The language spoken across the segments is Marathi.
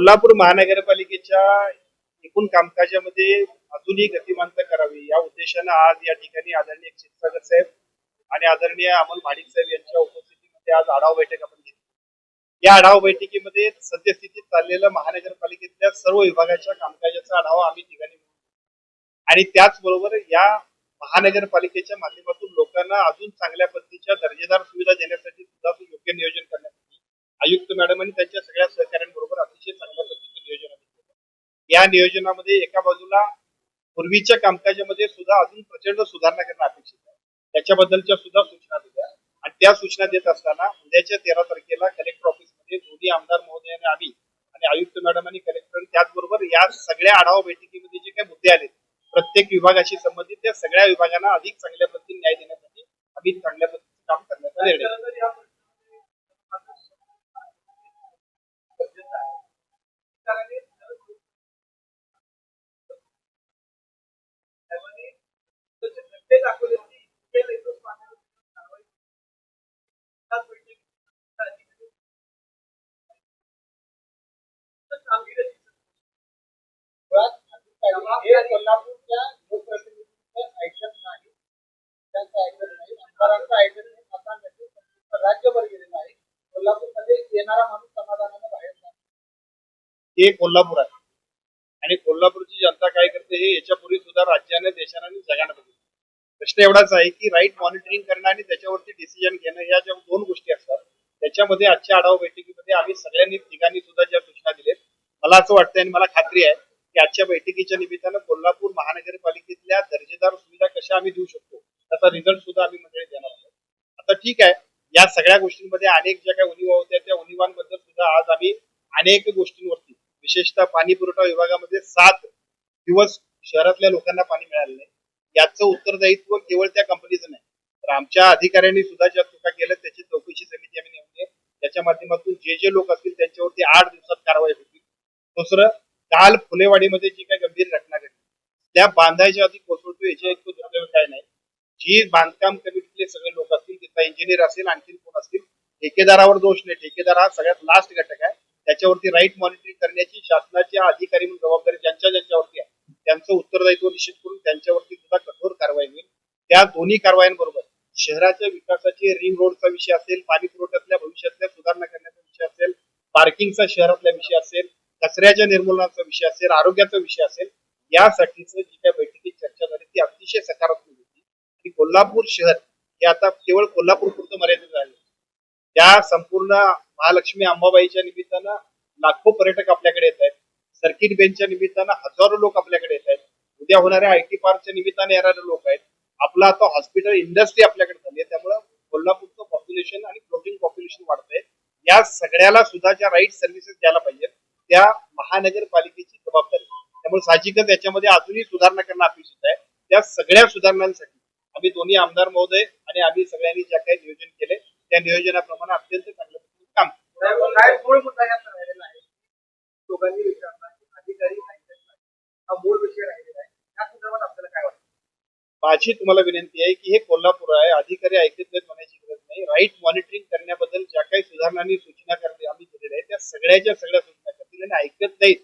कोल्हापूर महानगरपालिकेच्या एकूण कामकाजामध्ये अजूनही गतिमानता करावी. या उद्देशानं आज या ठिकाणी आदरणीय क्षीरसागर साहेब आणि आदरणीय अमोल भाडिक साहेब यांच्या उपस्थितीमध्ये आज आढावा बैठक आपण घेतली. या आढावा बैठकीमध्ये सद्यस्थितीत चाललेल्या महानगरपालिकेतल्या सर्व विभागाच्या कामकाजाचा आढावा आम्ही ठिकाणी आणि त्याचबरोबर या महानगरपालिकेच्या माध्यमातून लोकांना अजून चांगल्या पद्धतीच्या दर्जेदार सुविधा देण्यासाठी या नियोजनामध्ये एका बाजूला पूर्वीच्या कामकाजामध्ये सुद्धा अजून प्रचंड सुधारणा करणं अपेक्षित आहे. त्याच्याबद्दलच्या सुद्धा सूचना दिल्या आणि त्या सूचना देत असताना उद्याच्या तेरा तारखेला कलेक्टर ऑफिसमध्ये दोन्ही आमदार महोदयाने आम्ही आणि आयुक्त मॅडम आणि कलेक्टर त्याचबरोबर या सगळ्या आढावा बैठकीमध्ये जे काही मुद्दे आले प्रत्येक विभागाशी संबंधित त्या सगळ्या विभागांना अधिक चांगल्या पद्धतीने न्याय देण्यासाठी आम्ही चांगल्या पद्धतीने काम करण्याचा निर्णय घेतला. मुळात अधिकारी हे कोल्हापूरच्या ऐकत नाही. त्यांचं ऐकत नाही. आमदारांचं ऐकत नाही. राज्यभर गेलेला आहे. कोल्हापूरमध्ये येणारा माणूस समाधानाने बाहेर जातो हे कोल्हापूर आहे. आणि कोल्हापूरची जनता काय करते हे याच्यापूर्वी सुद्धा राज्याने देशाने आणि जगाने बघितलं. प्रश्न एवढाच आहे की राईट मॉनिटरिंग करणं आणि त्याच्यावरती डिसिजन घेणं या ज्या दोन गोष्टी असतात त्याच्यामध्ये आजच्या आढावा बैठकीमध्ये आम्ही सगळ्यांनी ठिकाणी सुद्धा ज्या सूचना दिल्यात मला असं वाटतंय आणि मला खात्री आहे आजच्या बैठकीच्या निमित्तानं कोल्हापूर महानगरपालिकेतल्या दर्जेदार सुविधा कशा आम्ही देऊ शकतो? त्याचा रिझल्ट सुद्धा आम्ही मंडळी देणार आहोत. आता ठीक आहे या सगळ्या गोष्टींमध्ये अनेक ज्या काही उणिवा होत्या त्या उनिवांबद्दल सुद्धा आज आम्ही अनेक गोष्टींवरती विशेषतः पाणी पुरवठा विभागामध्ये सात दिवस शहरातल्या लोकांना पाणी मिळालं नाही याचं उत्तरदायित्व केवळ त्या कंपनीचं नाही. तर आमच्या अधिकाऱ्यांनी सुद्धा ज्या चुका केल्या त्याची चौकशी समिती आम्ही नेमली त्याच्या माध्यमातून जे जे लोक असतील त्यांच्यावरती आठ दिवसात कारवाई होती दुसरं काल फुलेवाडीमध्ये जी काही गंभीर घटना घडली त्या बांधायच्या आधी कोसळतो याच्या इतकं दुर्दैव काय नाही. जी बांधकाम कमिटीतले सगळे लोक असतील तिथला इंजिनियर असेल आणखी कोण असतील ठेकेदारावर दोष नाही. ठेकेदार हा सगळ्यात लास्ट घटक आहे. त्याच्यावरती राईट मॉनिटरिंग करण्याची शासनाच्या अधिकारी म्हणून जबाबदारी ज्यांच्या ज्यांच्यावरती आहे त्यांचं उत्तरदायित्व निश्चित करून त्यांच्यावरती सुद्धा कठोर कारवाई होईल. त्या दोन्ही कारवायांबरोबर शहराच्या विकासाची रिंग रोडचा विषय असेल पाणी पुरवठ्यातल्या भविष्यातल्या सुधारणा करण्याचा विषय असेल पार्किंगचा शहरातला विषय असेल कचऱ्याच्या निर्मूलनाचा विषय असेल आरोग्याचा विषय असेल यासाठीच जी त्या बैठकीत चर्चा झाली ती अतिशय सकारात्मक होती. आणि कोल्हापूर शहर हे आता केवळ कोल्हापूर पुरतं मर्यादित झाले त्या संपूर्ण महालक्ष्मी अंबाबाईच्या निमित्तानं लाखो पर्यटक आपल्याकडे येत आहेत. सर्किट बेंचच्या निमित्तानं हजारो लोक आपल्याकडे येत आहेत. उद्या होणाऱ्या आय टी पार्कच्या निमित्ताने येणारे लोक आहेत. आपलं आता हॉस्पिटल इंडस्ट्री आपल्याकडे झाली आहे. त्यामुळं कोल्हापूरचं पॉप्युलेशन आणि फ्लोटिंग पॉप्युलेशन वाढत आहे या सगळ्याला सुद्धा ज्या राईट सर्व्हिसेस द्यायला पाहिजेत त्या महानगरपालिकेची जबाबदारी. त्यामुळे साहजिकच याच्यामध्ये अजूनही सुधारणा करणं अपेक्षित आहे. त्या सगळ्या सुधारणांसाठी आम्ही दोन्ही आमदार महोदय आणि आम्ही सगळ्यांनी ज्या काही नियोजन केले त्या नियोजनाप्रमाणे अत्यंत पद्धतीने काम हा माझी तुम्हाला विनंती आहे की हे कोल्हापूर आहे अधिकारी ऐकत नाहीत म्हणायची गरज नाही. राईट मॉनिटरिंग करण्याबद्दल ज्या काही सुधारणांनी सूचना करते आम्ही केलेल्या आहेत त्या सगळ्याच्या सगळ्या सूचना ऐकत नाहीत.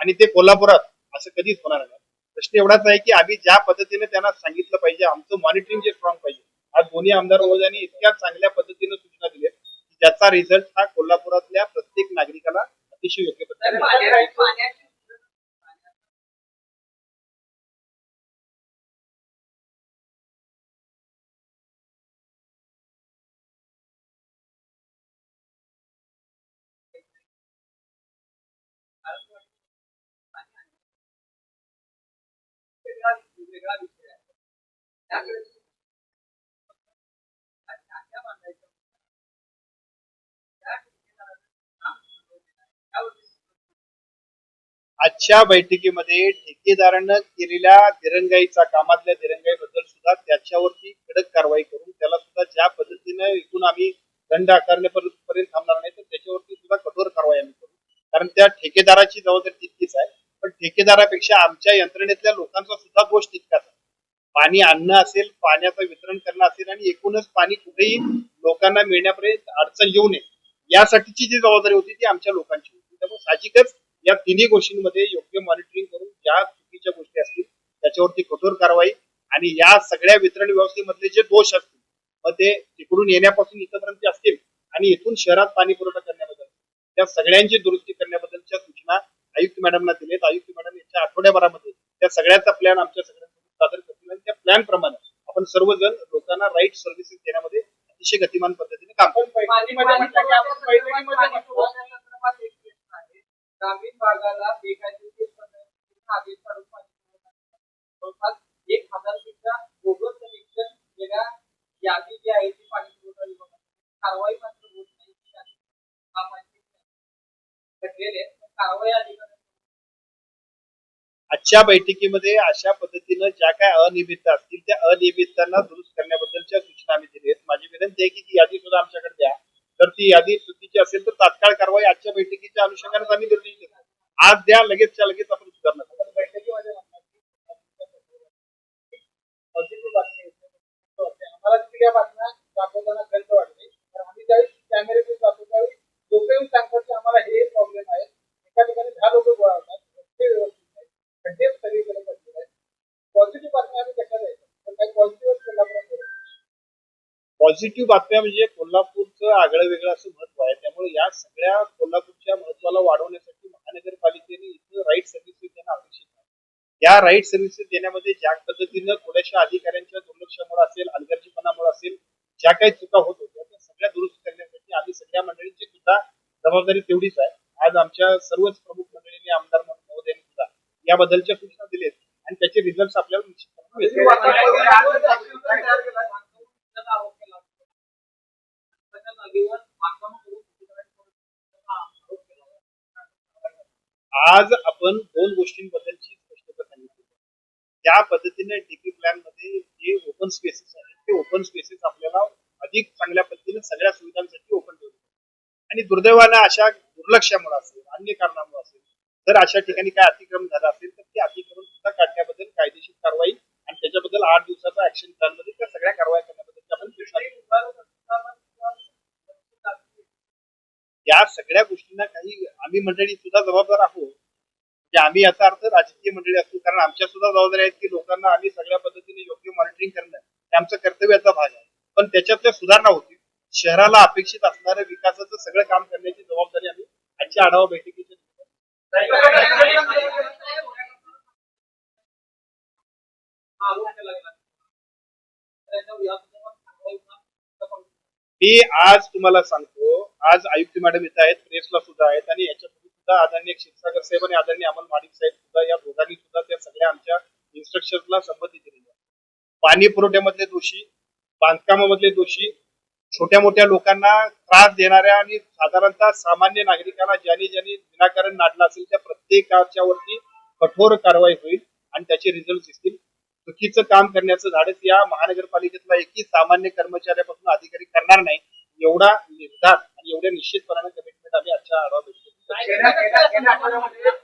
आणि ते कोल्हापुरात असं कधीच होणार नाही. प्रश्न एवढाच आहे की आम्ही ज्या पद्धतीने त्यांना सांगितलं पाहिजे आमचं मॉनिटरिंग जे स्ट्रॉंग पाहिजे. आज दोन्ही आमदार महोदयांनी इतक्या चांगल्या पद्धतीने सूचना दिल्या की ज्याचा रिझल्ट हा कोल्हापुरातल्या प्रत्येक नागरिकाला अतिशय योग्य पद्धतीने वेगळा विषय आहे त्याकडे आजच्या बैठकीमध्ये ठेकेदारानं केलेल्या दिरंगाईचा कामातल्या दिरंगाईबद्दल सुद्धा त्याच्यावरती कडक कारवाई करून त्याला सुद्धा ज्या पद्धतीने इथून आम्ही दंड आकारण्यापर्यंत थांबणार नाही तर त्याच्यावरती सुद्धा कठोर कारवाई आम्ही करू. कारण त्या ठेकेदाराची जबाबदारी ठेकेदारापेक्षा आमच्या यंत्रणेतल्या लोकांचा सुद्धा दोष तितकाच पाणी आणणं असेल पाण्याचं वितरण करणं असेल आणि एकूणच पाणी कुठेही लोकांना मिळण्यापर्यंत अडचण येऊ नये. यासाठीची जी जबाबदारी होती ती आमच्या लोकांची होती. त्यामुळे साहजिकच या तिन्ही गोष्टींमध्ये योग्य मॉनिटरिंग करून ज्या चुकीच्या गोष्टी असतील त्याच्यावरती कठोर कारवाई आणि या सगळ्या वितरण व्यवस्थेमधले जे दोष असतील मग ते तिकडून येण्यापासून इथपर्यंत असतील आणि इथून शहरात पाणी पुरवठा करण्याबद्दल त्या सगळ्यांची दुरुस्ती करण्याबद्दलच्या सूचना आयुक्त मॅडमना दिलेत. आयुक्त येत्या आठवड्याभरामध्ये त्या सगळ्याचा प्लॅन आमच्या सगळ्यांसमोर सादर करतील आणि त्या प्लॅन प्रमाणे आपण सर्वजण लोकांना राईट सर्व्हिसेस देण्यामध्ये अतिशय गतिमान पद्धतीने काम करू. ग्रामीण भागाला बेकायदेशीर आदेश काढून जवळपास एक हजारपेक्षा कनेक्शन यादी जी आहे ती पाणी पुरवठा विभागाची कारवाई मात्र होत नाही कारवाई अधिकारी आजच्या बैठकीमध्ये अशा पद्धतीनं ज्या काय अनियमितता असतील त्या अनियमिततांना दुरुस्त करण्याबद्दलच्या सूचना आम्ही दिली आहेत. माझी विनंती आहे की ती यादी सुद्धा आमच्याकडे द्या. तर ती यादी चुकीची असेल तर तात्काळ कारवाई आजच्या बैठकीच्या अनुषंगाने आम्ही निर्णय घेतो आज द्या लगेचच्या लगेच आपण सुधारणा करू. पॉझिटिव्ह बातम्या म्हणजे कोल्हापूरचं आगळं वेगळं असं महत्त्व आहे. त्यामुळे या सगळ्या कोल्हापूरच्या महत्वाला वाढवण्यासाठी महानगरपालिकेने इथं राईट सर्व्हिसेस देणं अपेक्षित आहे. या राईट सर्व्हिसेस देण्यामध्ये ज्या पद्धतीनं थोड्याशा अधिकाऱ्यांच्या दुर्लक्षामुळे असेल हलगर्जीपणामुळे असेल ज्या काही चुका होत होत्या त्या सगळ्या दुरुस्त करण्यासाठी आम्ही सगळ्या मंडळींची सुद्धा जबाबदारी तेवढीच आहे. आज आमच्या सर्वच प्रमुख मंडळींनी आमदार महोदयांनी सुद्धा याबद्दलच्या सूचना दिलेत आणि त्याचे रिझल्ट आपल्याला आज आपण दोन गोष्टींबद्दलची स्पष्टता सांगितली त्या पद्धतीने डीपी प्लॅनमध्ये जे ओपन स्पेसेस आहेत ते ओपन स्पेसेस आपल्याला अधिक चांगल्या पद्धतीने सगळ्या सुविधांसाठी ओपन ठेवले आणि दुर्दैवाने अशा दुर्लक्षामुळे असेल अन्य कारणामुळे असेल जर अशा ठिकाणी काय अतिक्रमण झालं असेल तर ते अतिक्रमण सुद्धा काढण्याबद्दल कायदेशीर कारवाई आणि त्याच्याबद्दल आठ दिवसाचा ऍक्शन प्लॅनमध्ये त्या सगळ्या कारवाई करण्याबद्दल आपण सूचना दिल्या. या सगळ्या गोष्टींना काही आम्ही मंडळी सुद्धा जबाबदार आहोत. म्हणजे आम्ही याचा अर्थ राजकीय मंडळी असतो कारण आमच्या सुद्धा जबाबदारी आहेत की लोकांना आम्ही सगळ्या पद्धतीने योग्य मॉनिटरिंग करणं हे आमचं कर्तव्याचा भाग आहे. पण त्याच्यातल्या सुधारणा होतील. शहराला अपेक्षित असणाऱ्या विकासाचं सगळं काम करण्याची जबाबदारी आम्ही आजच्या आढावा बैठकीच्या मी आज तुम्हाला सांगतो आज आयुक्त मॅडम इथं आहेत प्रेसला सुद्धा आहेत आणि याच्यापूर्वी सुद्धा आदरणीय क्षीरसागर साहेब आणि आदरणीय अमल माडिक साहेब सुद्धा या दोघांनी सुद्धा त्या सगळ्या आमच्या इन्स्ट्रक्शनला संमती दिलेली आहे. पाणी पुरवठ्यामधले दोषी बांधकामामधले दोषी छोट्या मोठ्या लोकांना त्रास देणाऱ्या आणि साधारणतः सामान्य नागरिकांना ज्यांनी ज्यांनी विनाकारण नाडलं असेल त्या प्रत्येकाच्यावरती कठोर कारवाई होईल आणि त्याचे रिझल्ट दिसतील. चुकीचं काम करण्याचं धाडस या महानगरपालिकेतला एकही सामान्य कर्मचाऱ्यापासून अधिकारी करणार नाही एवढा निर्धार आणि निश्चितपणाने कमिटमेंट आम्ही आजच्या आढावा बैठकीत